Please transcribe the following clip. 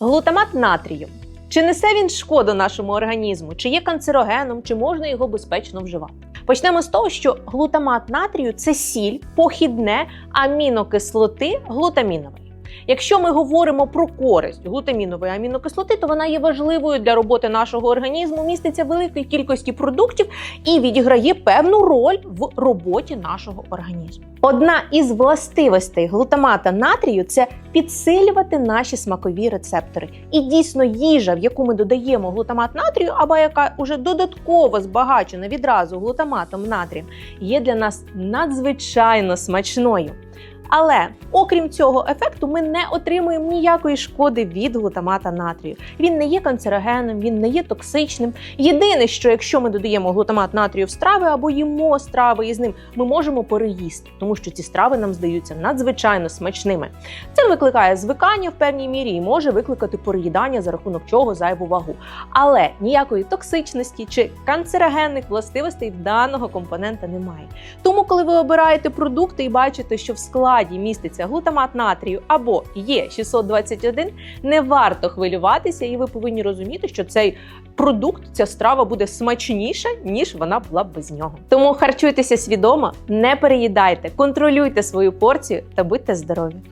Глутамат натрію. Чи несе він шкоду нашому організму, чи є канцерогеном, чи можна його безпечно вживати? Почнемо з того, що глутамат натрію це сіль, похідне амінокислоти глутамінової. Якщо ми говоримо про користь глутамінової амінокислоти, то вона є важливою для роботи нашого організму, міститься великій кількості продуктів і відіграє певну роль в роботі нашого організму. Одна із властивостей глутамата натрію це підсилювати наші смакові рецептори. І дійсно їжа, в яку ми додаємо глутамат натрію, або яка уже додатково збагачена відразу глутаматом натрієм, є для нас надзвичайно смачною. Але окрім цього ефекту, ми не отримуємо ніякої шкоди від глутамата натрію. Він не є канцерогеном, він не є токсичним. Єдине, що якщо ми додаємо глутамат натрію в страви або їмо страви із ним, ми можемо переїсти, тому що ці страви нам здаються надзвичайно смачними. Це викликає звикання в певній мірі і може викликати переїдання, за рахунок чого зайву вагу. Але ніякої токсичності чи канцерогенних властивостей даного компонента немає. Тому, коли ви обираєте продукти і бачите, що в складі міститься глутамат натрію або є 621, не варто хвилюватися, і ви повинні розуміти, що цей продукт, ця страва буде смачніша, ніж вона була б без нього. Тому харчуйтеся свідомо, не переїдайте, контролюйте свою порцію та будьте здорові.